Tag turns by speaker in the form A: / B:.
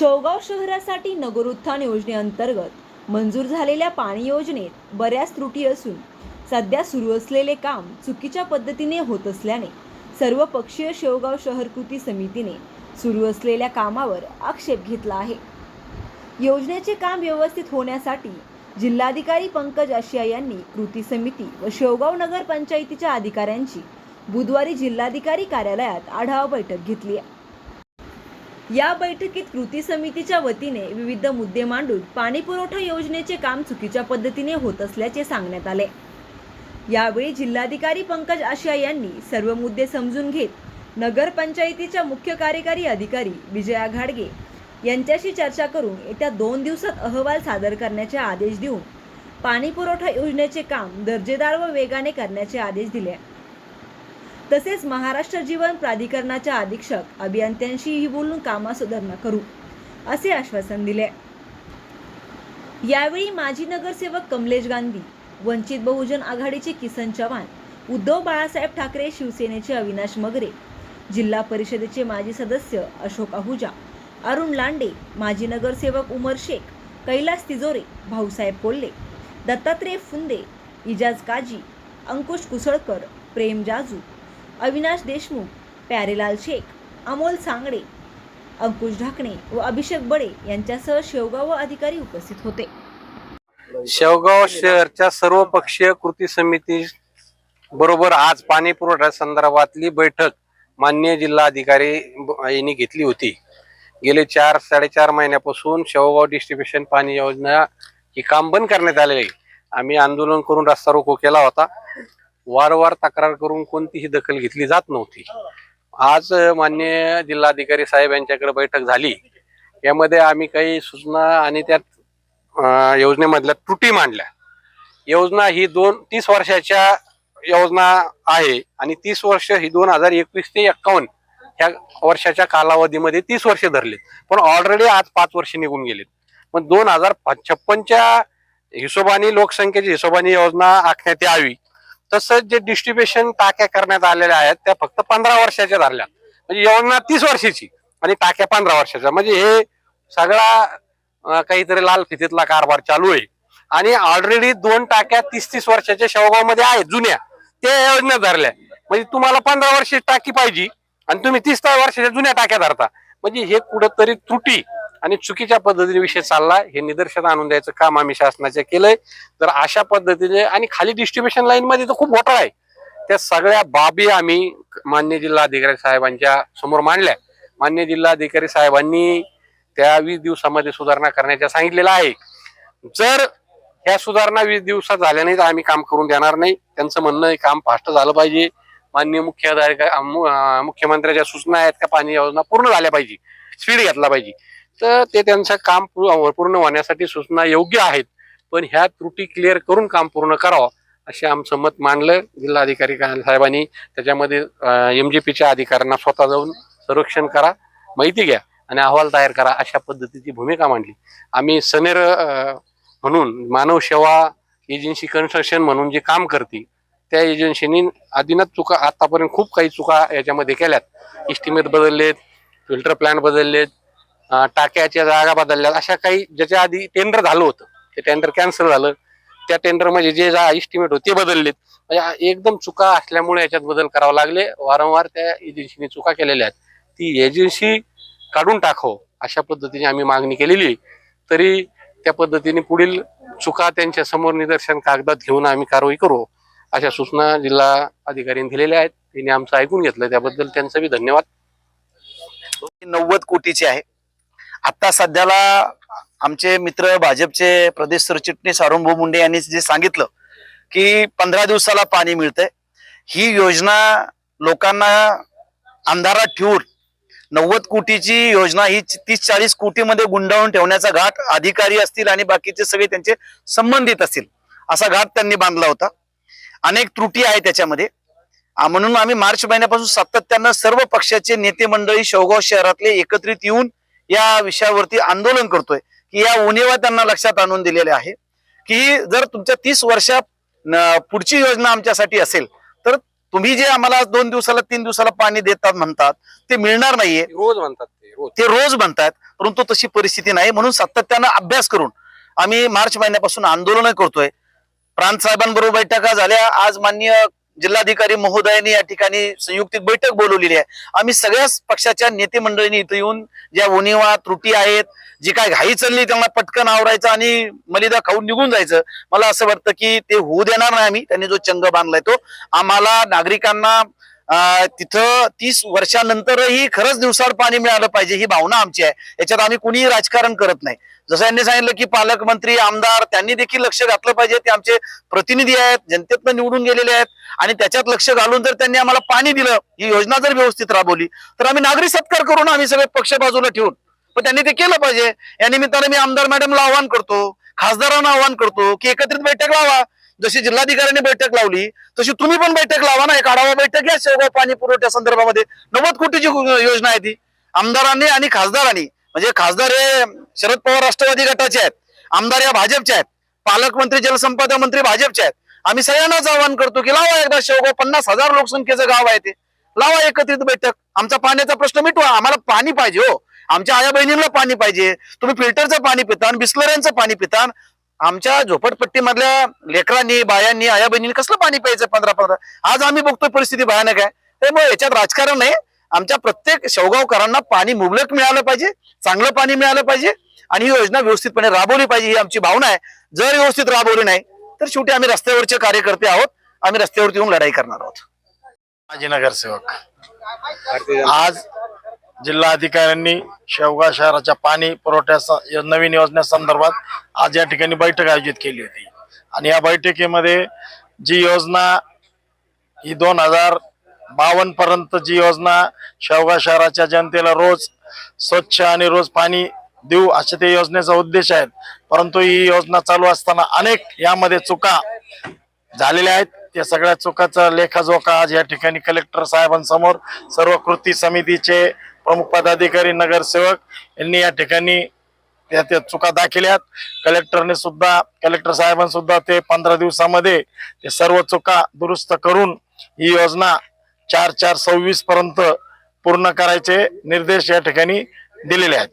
A: शेवगाव शहरासाठी नगरोत्थान योजनेअंतर्गत मंजूर झालेल्या पाणी योजनेत बऱ्याच त्रुटी असून सध्या सुरू असलेले काम चुकीच्या पद्धतीने होत असल्याने सर्वपक्षीय शेवगाव शहर कृती समितीने सुरू असलेल्या कामावर आक्षेप घेतला आहे. योजनेचे काम व्यवस्थित होण्यासाठी जिल्हाधिकारी पंकज आशिया यांनी कृती समिती व शेवगाव नगर पंचायतीच्या अधिकाऱ्यांची बुधवारी जिल्हाधिकारी कार्यालयात आढावा बैठक घेतली आहे. या बैठकीत कृती समितीच्या वतीने विविध मुद्दे मांडून पाणी पुरवठा योजनेचे काम चुकीच्या पद्धतीने होत असल्याचे सांगण्यात आले. यावेळी जिल्हाधिकारी पंकज आशिया यांनी सर्व मुद्दे समजून घेत नगरपंचायतीच्या मुख्य कार्यकारी अधिकारी विजया घाडगे यांच्याशी चर्चा करून येत्या दोन दिवसात अहवाल सादर करण्याचे आदेश देऊन पाणीपुरवठा योजनेचे काम दर्जेदार व वेगाने करण्याचे आदेश दिले. तसेच महाराष्ट्र जीवन प्राधिकरणाच्या अधीक्षक अभियंत्यांशीही बोलून कामा सुधारणा करू असे आश्वासन दिले. यावेळी माजी नगरसेवक कमलेश गांधी वंचित बहुजन आघाडीचे किसन चव्हाण उद्धव बाळासाहेब ठाकरे शिवसेनेचे अविनाश मगरे जिल्हा परिषदेचे माजी सदस्य अशोक आहुजा अरुण लांडे माजी नगरसेवक उमर शेख कैलास तिजोरे भाऊसाहेब कोल्हे दत्तात्रय फुंदे इजाज काजी अंकुश कुसळकर प्रेम जाजू अविनाश देशमुख प्यारेलाल शेख अमोल सांगडे अंकुश ढाकणे व अभिषेक बडे यांच्यासह शेवगाव व अधिकारी उपस्थित होते.
B: शेवगाव शहरच्या सर्व पक्षीय कृती समिती बरोबर आज पाणी पुरवठा संदर्भातली बैठक माननीय जिल्हाधिकारी अधिकारी यांनी घेतली होती. गेले चार साडेचार महिन्यापासून शेवगाव डिस्ट्रीब्युशन पाणी योजना ही काम बंद करण्यात आले आम्ही आंदोलन करून रस्ता रोको केला होता. वारंवार तक्रार करून कोणतीही दखल घेतली जात नव्हती. आज मान्य जिल्हाधिकारी साहेब यांच्याकडे बैठक झाली. यामध्ये आम्ही काही सूचना आणि त्यात योजनेमधल्या त्रुटी मांडल्या. योजना ही दोन तीस वर्षाच्या योजना आहे आणि तीस वर्ष ही दोन हजार एकवीस ते एक्कावन्न ह्या वर्षाच्या कालावधीमध्ये तीस वर्ष धरले पण ऑलरेडी आज पाच वर्ष निघून गेलेत. पण दोन हजार छप्पनच्या हिशोबाने लोकसंख्येच्या हिशोबाने योजना आखण्यात यावी. तसंच जे डिस्ट्रीब्युशन टाक्या करण्यात आलेल्या आहेत त्या फक्त पंधरा वर्षाच्या धरल्या म्हणजे यवना तीस वर्षाची आणि टाक्या पंधरा वर्षाच्या. म्हणजे हे सगळा काहीतरी लाल फितीतला कारभार चालू आहे. आणि ऑलरेडी दोन टाक्या तीस तीस वर्षाच्या शेवगावमध्ये आहेत जुन्या. त्या योजना धरल्या. म्हणजे तुम्हाला पंधरा वर्षाची टाकी पाहिजे आणि तुम्ही तीस वर्षाच्या जुन्या टाक्या धरता. म्हणजे हे कुठंतरी त्रुटी आणि चुकीच्या पद्धतीने विषय चालला हे निदर्शन आणून द्यायचं काम आम्ही शासनाचे केलंय. तर अशा पद्धतीने आणि खाली डिस्ट्रीब्युशन लाईन मध्ये तर खूप घोटाळा आहे. त्या सगळ्या बाबी आम्ही मान्य जिल्हाधिकारी साहेबांच्या समोर मांडल्या. मान्य जिल्हाधिकारी साहेबांनी त्या वीस दिवसामध्ये सुधारणा करण्याच्या सांगितलेलं आहे. जर ह्या सुधारणा वीस दिवसात झाल्या नाही तर आम्ही काम करून देणार नाही. त्यांचं म्हणणं आहे काम फास्ट झालं पाहिजे. मान्य मुख्य मु- मुख्यमंत्र्याच्या सूचना आहेत का? पाणी योजना पूर्ण झाल्या पाहिजे. स्पीड घेतला पाहिजे. तर ते त्यांचं काम पूर्ण होण्यासाठी सूचना योग्य आहेत. पण ह्या त्रुटी क्लिअर करून काम पूर्ण करावं असे आमचं मत मांडलं जिल्हाधिकारी साहेबांनी. त्याच्यामध्ये पीच्या अधिकाऱ्यांना स्वतः जाऊन सर्वेक्षण करा माहिती घ्या आणि अहवाल तयार करा अशा पद्धतीची भूमिका मांडली. आम्ही सनेर म्हणून मानव सेवा एजन्सी कन्स्ट्रक्शन म्हणून जे काम करते त्या एजन्सीनी आधीनच चुका आतापर्यंत खूप काही चुका याच्यामध्ये केल्यात. इस्टिमेट बदललेत फिल्टर प्लॅन बदललेत टाक्याच्या जागा बदलल्या अशा काही ज्याच्या आधी टेंडर झालं होतं. ते टेंडर कॅन्सल झालं. त्या टेंडरमध्ये जे जा इस्टिमेट होते बदललेत. म्हणजे एकदम चुका असल्यामुळे याच्यात बदल करावे लागले. वारंवार त्या एजन्सीने चुका केलेल्या आहेत. ती एजन्सी काढून टाकावं अशा पद्धतीने आम्ही मागणी केलेली तरी त्या पद्धतीने पुढील चुका त्यांच्यासमोर निदर्शन कागदात घेऊन आम्ही कारवाई करू. अशा सूचना जिल्हा अधिकाऱ्यांनी दिलेल्या आहेत. त्यांनी आमचं ऐकून घेतलं. त्याबद्दल त्यांचं बी धन्यवाद.
C: नव्वद कोटीची आहे. आता सध्याला आमचे मित्र भाजपचे प्रदेश सरचिटणीस अरुण भाऊ मुंडे यांनी जे सांगितलं की पंधरा दिवसाला पाणी मिळतंय. ही योजना लोकांना अंधारात ठेवून नव्वद कोटीची योजना ही तीस चाळीस कोटीमध्ये गुंडाळून ठेवण्याचा घाट अधिकारी असतील आणि बाकीचे सगळे त्यांचे संबंधित असतील असा घाट त्यांनी बांधला होता. अनेक त्रुटी आहे त्याच्यामध्ये. म्हणून आम्ही मार्च महिन्यापासून सातत्यानं सर्व पक्षाचे नेते मंडळी शेवगाव शहरातले एकत्रित येऊन या विषयावरती आंदोलन करतोय की या उणीवा त्यांना लक्षात आणून दिलेले आहे. की जर तुमच्या तीस वर्षात न- पुढची योजना आमच्यासाठी असेल तर तुम्ही जे आम्हाला दोन दिवसाला तीन दिवसाला पाणी देतात म्हणतात ते मिळणार नाहीये.
B: रोज म्हणतात ते रोज
C: म्हणतात परंतु तशी परिस्थिती नाही म्हणून सातत्यानं अभ्यास करून आम्ही मार्च महिन्यापासून आंदोलन करतोय. प्रांत साहेबांबरोबर बैठका झाल्या आज माननीय जिल्हाधिकारी महोदयांनी या ठिकाणी संयुक्त बैठक बोलवलेली आहे. आम्ही सगळ्याच पक्षाच्या नेते मंडळींनी इथं येऊन ज्या उणीवा त्रुटी आहेत जी काय घाई चालली त्यांना पटकन आवरायचं आणि मलिदा खाऊन निघून जायचं. मला असं वाटतं की ते होऊ देणार नाही आम्ही. त्यांनी जो चंग बांधलाय तो. आम्हाला नागरिकांना तिथं तीस वर्षानंतरही खरंच दिवसावर पाणी मिळालं पाहिजे ही भावना आमची आहे. याच्यात आम्ही कुणीही राजकारण करत नाही. जसं यांनी सांगितलं की पालकमंत्री आमदार त्यांनी देखील लक्ष घातलं पाहिजे. ते आमचे प्रतिनिधी आहेत जनतेतनं निवडून गेलेले आहेत. आणि त्याच्यात लक्ष घालून जर त्यांनी आम्हाला पाणी दिलं ही योजना जर व्यवस्थित राबवली तर आम्ही नागरी सत्कार करून आम्ही सगळे पक्ष बाजूला ठेवून पण त्यांनी ते केलं पाहिजे. या निमित्ताने मी आमदार मॅडमला आव्हान करतो खासदारांना आव्हान करतो की एकत्रित बैठक लावा. जशी जिल्हाधिकाऱ्यांनी बैठक लावली तशी तुम्ही पण बैठक लावा ना. एक आढावा बैठक घ्या शेवगाव पाणी पुरवठ्या संदर्भामध्ये. नव्वद कोटीची योजना आहे ती. आमदारांनी आणि खासदारांनी म्हणजे खासदार हे शरद पवार राष्ट्रवादी गटाचे आहेत. आमदार या भाजपचे आहेत. पालकमंत्री जलसंपदा मंत्री भाजपचे आहेत. आम्ही सगळ्यांनाच आवाहन करतो की लावा एकदा शेवगाव पन्नास हजार लोकसंख्येचं गाव आहे ते. लावा एकत्रित बैठक. आमचा पाण्याचा प्रश्न मिटवा. आम्हाला पाणी पाहिजे हो. आमच्या आया बहिणींना पाणी पाहिजे. तुम्ही फिल्टरचं पाणी पिता बिस्लऱ्यांचं पाणी पितान. आमच्या झोपडपट्टीमधल्या लेकरांनी बायांनी आया बहिणींनी कसलं पाणी प्यायचं पंधरा पंधरा? आज आम्ही बघतोय परिस्थिती भयानक आहे. त्यामुळे याच्यात राजकारण नाही. आमच्या प्रत्येक शेवगावकरांना पाणी मुबलक मिळालं पाहिजे चांगलं पाणी मिळालं पाहिजे आणि ही योजना व्यवस्थितपणे राबवली पाहिजे ही आमची भावना आहे. जर व्यवस्थित राबवली नाही तर शेवटी आम्ही रस्त्यावरचे कार्यकर्ते आहोत. आम्ही रस्त्यावरती येऊन लढाई करणार आहोत.
D: माजी नगरसेवक आज जिल्हाधिकाऱ्यांनी शेवगाव शहराच्या पाणी पुरवठ्या स- या नवीन योजनेसंदर्भात आज या ठिकाणी बैठक आयोजित केली होती. आणि या बैठकीमध्ये जी योजना ही दोन हजार बावन्न पर्यंत जी योजना शेवगाव शहराच्या जनतेला रोज स्वच्छ आणि रोज पाणी देऊ असे ते योजनेचा उद्देश आहे परंतु ही योजना चालू असताना अनेक यामध्ये चुका झालेल्या आहेत. त्या सगळ्या चुकाचा लेखाजोखा आज या ठिकाणी कलेक्टर साहेबांसमोर सर्व कृती समितीचे प्रमुख पदाधिकारी नगरसेवक यांनी या ठिकाणी त्या त्या चुका दाखिल्यात कलेक्टरने सुद्धा कलेक्टर साहेबांनी सुद्धा ते पंधरा दिवसामध्ये ते सर्व चुका दुरुस्त करून ही योजना चार चार सव्वीस पर्यंत पूर्ण करायचे निर्देश या ठिकाणी दिलेले आहेत.